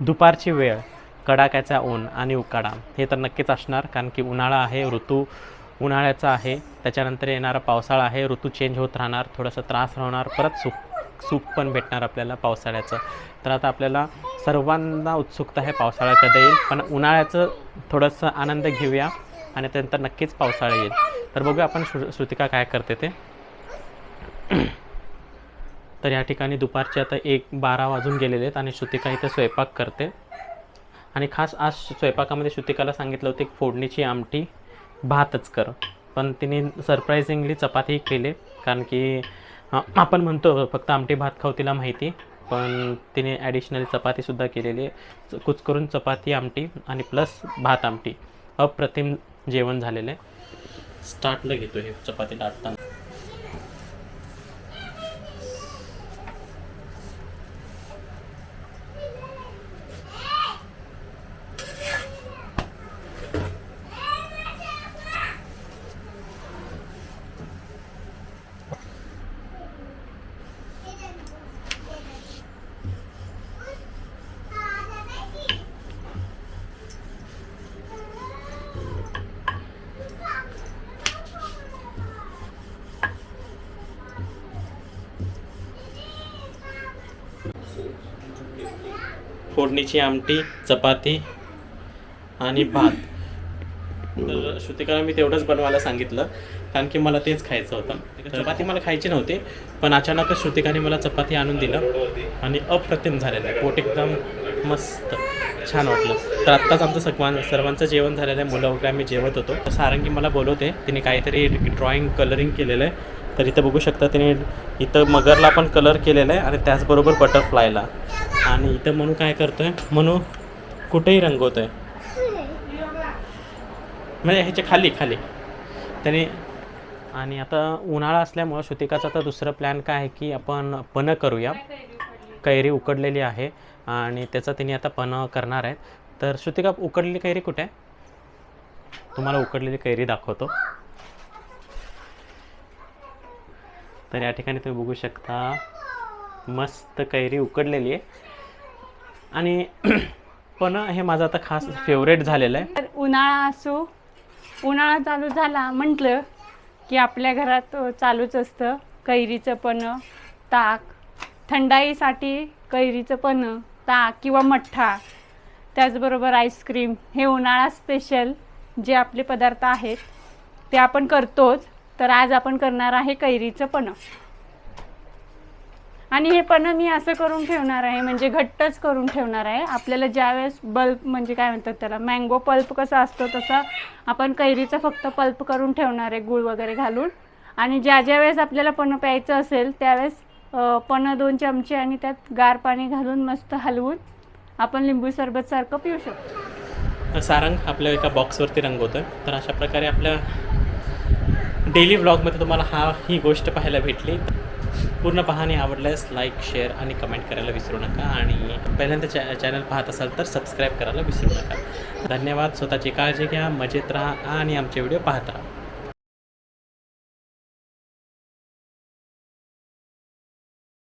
दुपारची वेळ कडाक्याचा ऊन आणि उकाडा हे तर नक्कीच असणार कारण की उन्हाळा आहे ऋतू उन्हाळ्याचा आहे त्याच्यानंतर येणारा पावसाळा आहे ऋतू चेंज होत राहणार थोडासा त्रास राहणार परत सुख सुख पण भेटणार आपल्याला पावसाळ्याचं. तर आता आपल्याला सर्वांना उत्सुकता आहे पावसाळा कधी येईल पण उन्हाळ्याचं थोडंसं आनंद घेऊया आणि त्यानंतर नक्कीच पावसाळा येईल. तर बघूया आपण श्रु श्रुतिका काय करते ते. तर या ठिकाणी दुपारचे आता एक बारा वाजून गेलेले आहेत आणि श्रुतिका इथे स्वयंपाक करते. आणि खास आज स्वयंपाकामध्ये श्रुतिकाला सांगितलं होतं की फोडणीची आमटी भातच कर. पण तिने सरप्रायझिंगली चपाती केली कारण की आपण म्हणतो फक्त आमटी भात खाऊ तिला माहिती पण तिने ॲडिशनल चपातीसुद्धा केलेली आहे. कुच करून चपाती आमटी आणि प्लस भात आमटी. अप्रतिम जेवण झालेलं आहे. स्टार्टला घेतो हे चपाती लाटताना. फोडणीची आमटी चपाती आणि भात. तर श्रुतिकाला मी तेवढंच बनवायला सांगितलं कारण की मला तेच खायचं होतं. चपाती मला खायची नव्हती पण अचानकच श्रुतिकाने मला चपाती आणून दिलं आणि अप्रतिम झालेलं आहे. पोट एकदम मस्त छान वाटलं. तर आत्ताच आमचं सगवान सर्वांचं जेवण झालेलं आहे. मुलं वगैरे आम्ही जेवत होतो. तर सारंगी मला बोलवते तिने काहीतरी ड्रॉइंग कलरिंग केलेलं आहे. तर इथं बघू शकता तिने इथं मगरला पण कलर केलेला आहे आणि त्याचबरोबर बटरफ्लायला आणि इथं म्हणू काय करतोय? म्हणू कुठेही रंगवतोय. म्हणजे ह्याच्या खाली खाली. त्याने आणि आता उन्हाळा असल्यामुळं श्रुतिकाचा तर दुसरं प्लॅन काय आहे की आपण पणं करूया. कैरी उकडलेली आहे आणि त्याचं तिने आता पनं करणार आहे. तर श्रुतिका उकडलेली कैरी कुठे आहे? तुम्हाला उकडलेली कैरी दाखवतो. तर या ठिकाणी तुम्ही बघू शकता मस्त कैरी उकडलेली आहे. आणि पण हे माझं आता खास फेवरेट झालेलं आहे. तर उन्हाळा असो उन्हाळा चालू झाला म्हटलं की आपल्या घरात चालूच असतं. कैरीचं पण ताक. थंडाईसाठी कैरीचं पण ताक किंवा मठ्ठा. त्याचबरोबर आईस्क्रीम हे उन्हाळा स्पेशल जे आपले पदार्थ आहेत ते आपण करतोच. तर आज आपण करणार आहे कैरीचं पण. आणि हे पण मी असं करून ठेवणार आहे म्हणजे घट्टच करून ठेवणार आहे. आपल्याला ज्यावेळेस बल्ब म्हणजे काय म्हणतात त्याला मँगो पल्प कसा असतो तसा आपण कैरीचा फक्त पल्प करून ठेवणार आहे गूळ वगैरे घालून. आणि ज्या ज्या वेळेस आपल्याला पणं प्यायचं असेल त्यावेळेस पण दोन चमचे आणि त्यात गार पाणी घालून मस्त हलवून आपण लिंबू सरबतसारखं पिऊ शकतो. सारंग आपल्या एका बॉक्सवरती रंगवतोय तर अशा प्रकारे आपल्या डेली ब्लॉगमध्ये तुम्हाला हा ही गोष्ट पाहायला भेटली. पूर्ण पाहणे आवडल्यास लाईक शेअर आणि कमेंट करायला विसरू नका. आणि पहिल्यांदा चॅ चॅनल पाहत असाल तर सबस्क्राईब करायला विसरू नका. धन्यवाद. स्वतःची काळजी घ्या मजेत राहा आणि आमचे व्हिडिओ पाहत राहा.